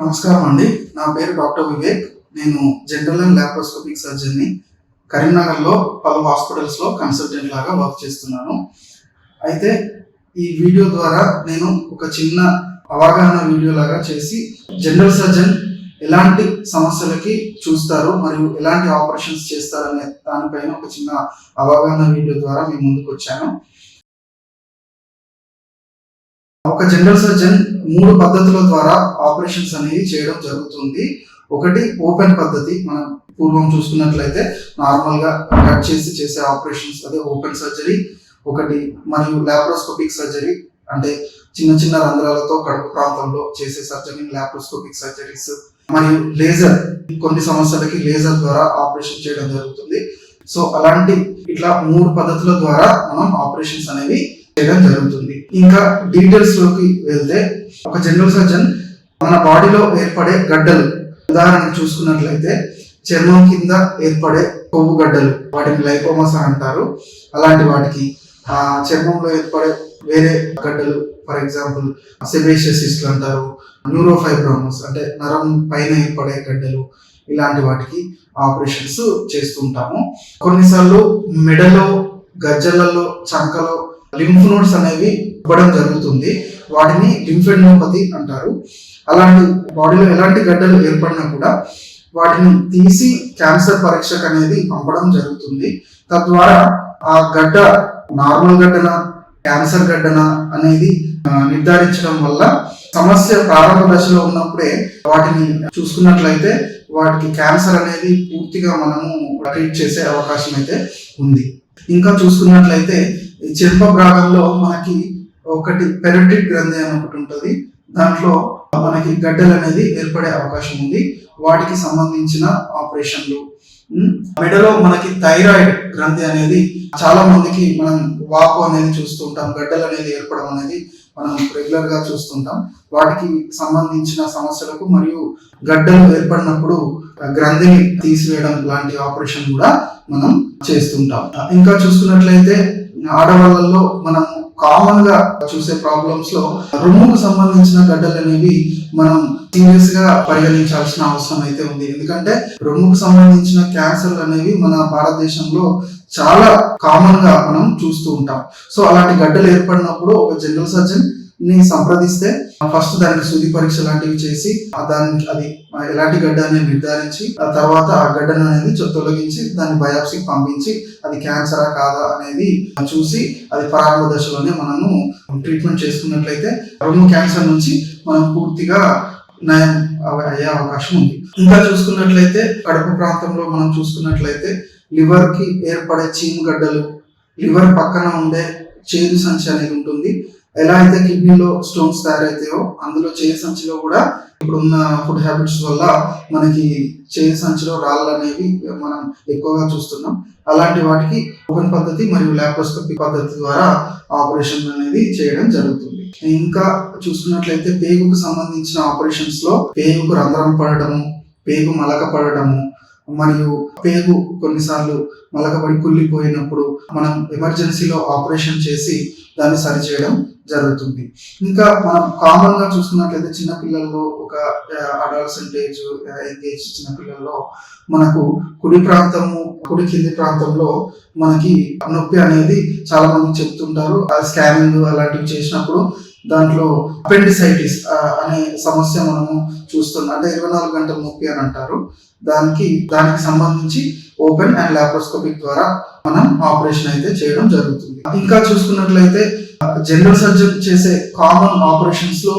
నమస్కారం అండి. నా పేరు డాక్టర్ వివేక్. నేను జనరల్ అండ్ ల్యాప్రోస్కోపిక్ సర్జన్ని కరీంనగర్లో పలు హాస్పిటల్స్లో కన్సల్టెంట్ లాగా వర్క్ చేస్తున్నాను. అయితే ఈ వీడియో ద్వారా నేను ఒక చిన్న అవగాహన వీడియో లాగా చేసి జనరల్ సర్జన్ ఎలాంటి సమస్యలకి చూస్తారు మరియు ఎలాంటి ఆపరేషన్స్ చేస్తారనే దానిపైన ఒక చిన్న అవగాహన వీడియో ద్వారా మీ ముందుకు వచ్చాను. ఒక జనరల్ సర్జన్ మూడు పద్ధతుల ద్వారా ఆపరేషన్స్ అనేవి చేయడం జరుగుతుంది. ఒకటి ఓపెన్ పద్ధతి మనం పూర్వం చూసుకున్నట్లయితే నార్మల్గా కట్ చేసి చేసే ఆపరేషన్స్ అదే ఓపెన్ సర్జరీ ఒకటి మరియు లాప్రోస్కోపిక్ సర్జరీ అంటే చిన్న చిన్న రంధ్రాలతో కడుపు ప్రాంతంలో చేసే సర్జరీ లాప్రోస్కోపిక్ సర్జరీస్ మరియు లేజర్ కొన్ని సమస్యలకి లేజర్ ద్వారా ఆపరేషన్ చేయడం జరుగుతుంది. సో అలాంటి ఇట్లా మూడు పద్ధతుల ద్వారా మనం ఆపరేషన్స్ అనేవి చేయడం జరుగుతుంది. ఇంకా డీటెయిల్స్లోకి వెళ్తే ఒక జనరల్ సర్జన్ మన బాడీలో ఏర్పడే గడ్డలు ఉదాహరణకు చూసుకున్నట్లయితే చర్మం కింద ఏర్పడే కొవ్వు గడ్డలు వాటిని లైపోమస్ అంటారు. అలాంటి వాటికి ఆ చర్మంలో ఏర్పడే వేరే గడ్డలు ఫర్ ఎగ్జాంపుల్ సెబేషియసిస్ట్ అంటారు న్యూరోఫైబ్రోమస్ అంటే నరం పైన ఏర్పడే గడ్డలు ఇలాంటి వాటికి ఆపరేషన్స్ చేస్తుంటాము కొన్నిసార్లు మెడలో గజ్జలలో చంకలో లింఫ్ నోడ్స్ అనేవి ఇవ్వడం జరుగుతుంది. వాటిని లింఫెడ్నోపతి అంటారు. అలాంటి బాడీలో ఎలాంటి గడ్డలు ఏర్పడినా కూడా వాటిని తీసి క్యాన్సర్ పరీక్షకు అనేది పంపడం జరుగుతుంది. తద్వారా ఆ గడ్డ నార్మల్ గడ్డన క్యాన్సర్ గడ్డన అనేది నిర్ధారించడం వల్ల సమస్య ప్రారంభ దశలో ఉన్నప్పుడే వాటిని చూసుకున్నట్లయితే వాటికి క్యాన్సర్ అనేది పూర్తిగా మనము ట్రీట్ చేసే అవకాశం అయితే ఉంది. ఇంకా చూసుకున్నట్లయితే ఈ చెంప భాగంలో మనకి ఒకటి పెరటిక్ గ్రంథి అని ఒకటి ఉంటుంది. దాంట్లో మనకి గడ్డలు అనేది ఏర్పడే అవకాశం ఉంది. వాటికి సంబంధించిన ఆపరేషన్లు. మెడలో మనకి థైరాయిడ్ గ్రంథి అనేది చాలా మందికి మనం వాపు అనేది చూస్తుంటాం గడ్డలు అనేది ఏర్పడడం అనేది మనం రెగ్యులర్గా చూస్తుంటాం వాటికి సంబంధించిన సమస్యలకు మరియు గడ్డలు ఏర్పడినప్పుడు గ్రంథిని తీసివేయడం లాంటి ఆపరేషన్ కూడా మనం చేస్తుంటాం ఇంకా చూసుకున్నట్లయితే ఆడవాళ్ళలో మనం కామన్గా చూసే ప్రాబ్లమ్స్లో రొమ్ముకు సంబంధించిన గడ్డలు అనేవి మనం సీరియస్గా పరిగణించాల్సిన అవసరం అయితే ఉంది. ఎందుకంటే రొమ్ముకు సంబంధించిన క్యాన్సర్ అనేవి మన భారతదేశంలో చాలా కామన్గా మనం చూస్తూ ఉంటాం. సో అలాంటి గడ్డలు ఏర్పడినప్పుడు ఒక జనరల్ సర్జన్ ని సంప్రదిస్తే ఫస్ట్ దానికి సూది పరీక్ష లాంటివి చేసి ఆ దానికి అది ఎలాంటి గడ్డ అనేది నిర్ధారించి ఆ తర్వాత ఆ గడ్డను అనేది తొలగించి దాన్ని బయాప్సీకి పంపించి అది క్యాన్సరా కాదా అనేది చూసి అది ప్రారంభ దశలోనే మనము ట్రీట్మెంట్ చేసుకున్నట్లయితే రొమ్ము క్యాన్సర్ నుంచి మనం పూర్తిగా నయం అయ్యే అవకాశం ఉంది. ఇంకా చూసుకున్నట్లయితే కడుపు ప్రాంతంలో మనం చూసుకున్నట్లయితే లివర్కి ఏర్పడే చీము గడ్డలు లివర్ పక్కన ఉండే చేదు సంచి అనేది ఉంటుంది. ఎలా అయితే కిడ్నీలో స్టోన్స్ తయారైతాయో అందులో చేదు సంచిలో కూడా ఇప్పుడున్న ఫుడ్ హ్యాబిట్స్ వల్ల మనకి చేదు సంచిలో రాళ్ళు అనేవి మనం ఎక్కువగా చూస్తున్నాం. అలాంటి వాటికి ఓపెన్ పద్ధతి మరియు ల్యాప్రోస్కోపిక్ పద్ధతి ద్వారా ఆపరేషన్ అనేది చేయడం జరుగుతుంది. ఇంకా చూసుకున్నట్లయితే పేగుకు సంబంధించిన ఆపరేషన్స్లో పేగుకు రంధ్రం పడటము పేగు మలక పడటము మరియు పేగు కొన్నిసార్లు మలకబడి కుళ్ళిపోయినప్పుడు మనం ఎమర్జెన్సీలో ఆపరేషన్ చేసి దాన్ని సరిచేయడం జరుగుతుంది. ఇంకా మనం కామన్గా చూసుకున్నట్లయితే చిన్నపిల్లల్లో ఒక అడాల్సెంట్ ఏజ్ ఏజ్ చిన్న పిల్లల్లో మనకు కుడి ప్రాంతము కుడి కింది ప్రాంతంలో మనకి నొప్పి అనేది చాలా మంది చెప్తుంటారు. ఆ స్కానింగ్ అలాంటివి చేసినప్పుడు దాంట్లో అపెండిసైటిస్ అనే సమస్య మనము చూస్తున్నాం. అంటే ఇరవై నాలుగు గంటల నొప్పి అని అంటారు. దానికి దానికి సంబంధించి ఓపెన్ అండ్ లాప్రోస్కోపిక్ ద్వారా మనం ఆపరేషన్ అయితే చేయడం జరుగుతుంది. ఇంకా చూసుకున్నట్లయితే జనరల్ సర్జన్ చేసే కామన్ ఆపరేషన్స్లో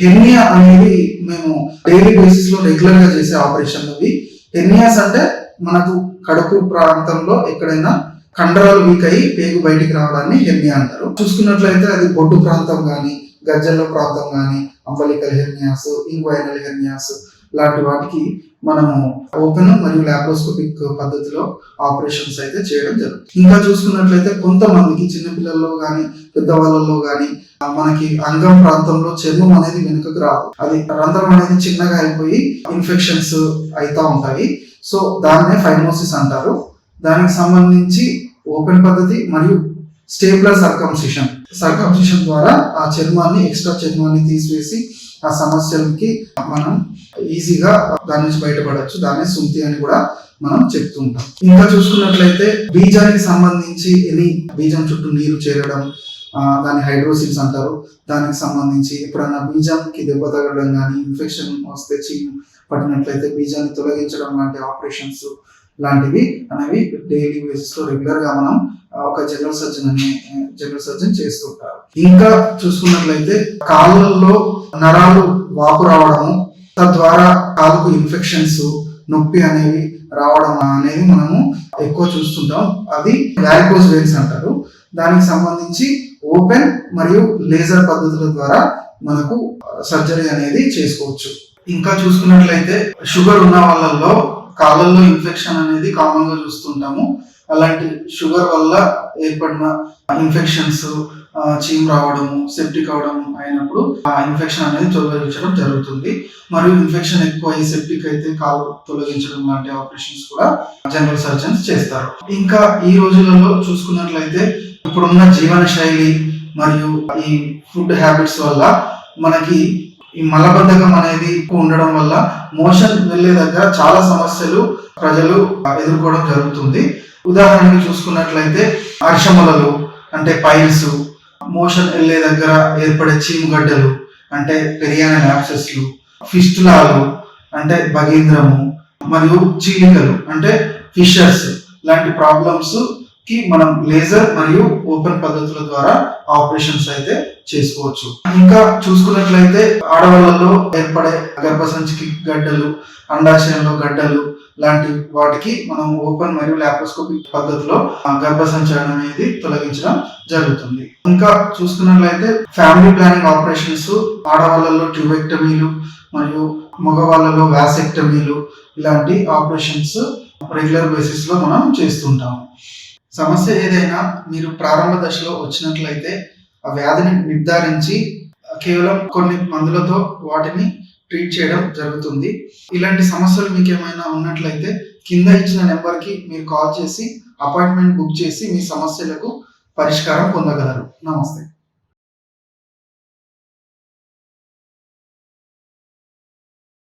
హెర్నియా అనేది మేము డైలీ బేసిస్లో రెగ్యులర్గా చేసే ఆపరేషన్ అవి హెర్నియాస్ అంటే మనకు కడుపు ప్రాంతంలో ఎక్కడైనా కండరాలు వీక్ అయ్యి పేగు బయటికి రావడాన్ని హెర్నియా అంటారు. చూసుకున్నట్లయితే అది బొడ్డు ప్రాంతం కానీ గజ్జల ప్రాంతం కానీ అంబలికల్ హెర్నియాస్ ఇంగ్వైనల్ హెర్నియాస్ లాంటి వాటికి మనము ఓపెన్ మరియు లాప్రోస్కోపిక్ పద్ధతిలో ఆపరేషన్స్ అయితే చేయడం జరుగుతుంది. ఇంకా చూసుకున్నట్లయితే కొంతమందికి చిన్నపిల్లల్లో కానీ పెద్దవాళ్ళలో కానీ మనకి అంగం ప్రాంతంలో చర్మం అనేది వెనుకకు రాదు. అది రంధ్రం అనేది చిన్నగా అయిపోయి ఇన్ఫెక్షన్స్ అవుతా ఉంటాయి. సో దాన్నే ఫైమోసిస్ అంటారు. దానికి సంబంధించి ఓపెన్ పద్ధతి మరియు స్టేప్లర్ సర్కంసిషన్ సర్కంసిషన్ ద్వారా ఆ చర్మాన్ని ఎక్స్ట్రా చర్మాన్ని తీసివేసి ఆ సమస్యలకి మనం ఈజీగా దాని నుంచి బయటపడవచ్చు దాన్ని సుంతి అని కూడా మనం చెప్తుంటాం. ఇంకా చూసుకున్నట్లయితే బీజానికి సంబంధించి ఎనీ బీజం చుట్టూ నీరు చేరడం దాని దాన్ని హైడ్రోసిల్స్ అంటారు. దానికి సంబంధించి ఎప్పుడన్నా బీజంకి దెబ్బ తగలడం కానీ ఇన్ఫెక్షన్ వస్తే చీము పట్టినట్లయితే బీజాన్ని తొలగించడం లాంటి ఆపరేషన్స్ లాంటివి అనేవి డైలీ బేసిస్లో రెగ్యులర్గా మనం ఒక జనరల్ సర్జన్ అనే జనరల్ సర్జన్ చేస్తుంటారు. ఇంకా చూసుకున్నట్లయితే కాళ్ళల్లో నరాలు వాపు రావడము తద్వారా కాలుకు ఇన్ఫెక్షన్స్ నొప్పి అనేవి రావడం అనేది మనము ఎక్కువ చూస్తుంటాం. అది వ్యారికోస్ వెయిన్స్ అంటారు. దానికి సంబంధించి ఓపెన్ మరియు లేజర్ పద్ధతుల ద్వారా మనకు సర్జరీ అనేది చేసుకోవచ్చు. ఇంకా చూసుకున్నట్లయితే షుగర్ ఉన్న వాళ్ళల్లో కాళ్ళల్లో ఇన్ఫెక్షన్ అనేది కామన్గా చూస్తుంటాము. అలాంటి షుగర్ వల్ల ఏర్పడిన ఇన్ఫెక్షన్స్ చీమ్ రావడము సెప్టిక్ అవడము అయినప్పుడు ఆ ఇన్ఫెక్షన్ అనేది తొలగించడం జరుగుతుంది. మరియు ఇన్ఫెక్షన్ ఎక్కువ అయ్యి సెప్టిక్ అయితే కాలు తొలగించడం లాంటి ఆపరేషన్స్ కూడా జనరల్ సర్జన్స్ చేస్తారు. ఇంకా ఈ రోజులలో చూసుకున్నట్లయితే ఇప్పుడున్న జీవన శైలి మరియు ఈ ఫుడ్ హ్యాబిట్స్ వల్ల మనకి ఈ మలబద్ధకం అనేది ఎక్కువ ఉండడం వల్ల మోషన్ వెళ్ళే దగ్గర చాలా సమస్యలు ప్రజలు ఎదుర్కోవడం జరుగుతుంది. ఉదాహరణకి చూసుకున్నట్లయితే అర్షములలు అంటే పైల్స్ మోషన్ వెళ్ళే దగ్గర ఏర్పడే చీమగడ్డలు అంటే పెరియాన ల్యాప్సెస్లు ఫిస్టులాలు అంటే భగీంద్రము మరియు చీలికలు అంటే ఫిషర్స్ లాంటి ప్రాబ్లమ్స్ కి మనం లేజర్ మరియు ఓపెన్ పద్ధతుల ద్వారా ఆపరేషన్స్ అయితే చేసుకోవచ్చు. ఇంకా చూసుకున్నట్లయితే ఆడవాళ్ళలో ఏర్పడే గర్భసంచికి గడ్డలు అండాశయంలో గడ్డలు లాంటి వాటికి మనం ఓపెన్ మరియు లాప్రోస్కోపిక్ పద్ధతిలో ఆ గర్భసంచలనం అనేది తొలగించడం జరుగుతుంది. ఇంకా చూసుకున్నట్లయితే ఫ్యామిలీ ప్లానింగ్ ఆపరేషన్స్ ఆడవాళ్ళలో ట్యూబెక్టమీలు మరియు మగవాళ్ళలో వ్యాసెక్టమీలు ఇలాంటి ఆపరేషన్స్ రెగ్యులర్ బేసిస్లో మనం చేస్తుంటాము. సమస్య ఏదైనా మీరు ప్రారంభ దశలో వచ్చినట్లయితే ఆ వ్యాధిని నిర్ధారించి కేవలం కొన్ని మందులతో వాటిని ట్రీట్ చేయడం జరుగుతుంది. ఇలాంటి సమస్యలు మీకు ఏమైనా ఉన్నట్లయితే కింద ఇచ్చిన నెంబర్కి మీరు కాల్ చేసి అపాయింట్మెంట్ బుక్ చేసి మీ సమస్యలకు పరిష్కారం పొందగలరు. నమస్తే.